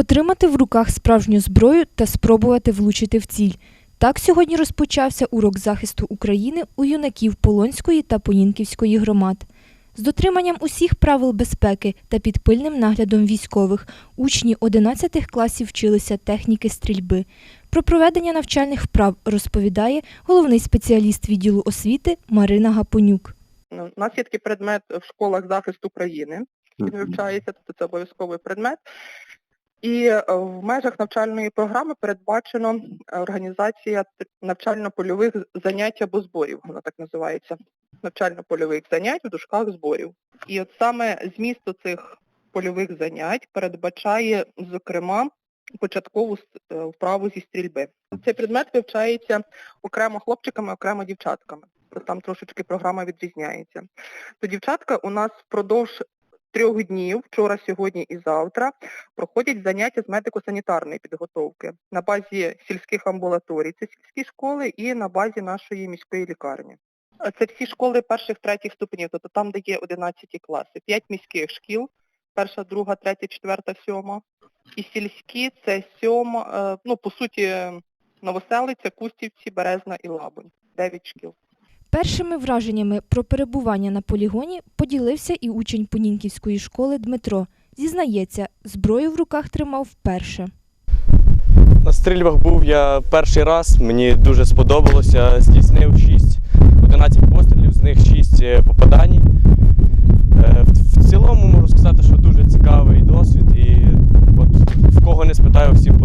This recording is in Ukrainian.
Утримати в руках справжню зброю та спробувати влучити в ціль. Так сьогодні розпочався урок захисту України у юнаків Полонської та Понінківської громад. З дотриманням усіх правил безпеки та під пильним наглядом військових учні 11 класів вчилися техніки стрільби. Про проведення навчальних вправ розповідає головний спеціаліст відділу освіти Марина Гапонюк. Ну, У нас є такий предмет в школах захист України, він вивчається, тобто це обов'язковий предмет. І е, в межах навчальної програми передбачено е, організація навчально-польових занять або зборів, вона так називається. Навчально-польових занять в дужках зборів. І от саме змісту цих польових занять передбачає, зокрема, початкову е, вправу зі стрільби. Цей предмет вивчається окремо хлопчиками, окремо дівчатками. Там трошечки програма відрізняється. То дівчатка у нас впродовж трьох днів, вчора, сьогодні і завтра, проходять заняття з медико-санітарної підготовки на базі сільських амбулаторій, це сільські школи, і на базі нашої міської лікарні. Це всі школи перших, третіх ступенів, тобто там, де є 11 класи, п'ять міських шкіл, перша, друга, третя, четверта, сьома. І сільські це сьома, е, ну, по суті, Новоселиця, Кустівці, Березна і Лабунь. Дев'ять шкіл. Першими враженнями про перебування на полігоні поділився і учень Понінківської школи Дмитро. Зізнається, зброю в руках тримав вперше. На стрільбах був я перший раз, мені дуже сподобалося. Здійснив 6, 11 пострілів, з них 6 е, попадань. Е, в цілому можу сказати, що дуже цікавий досвід, і от в кого не спитаю всім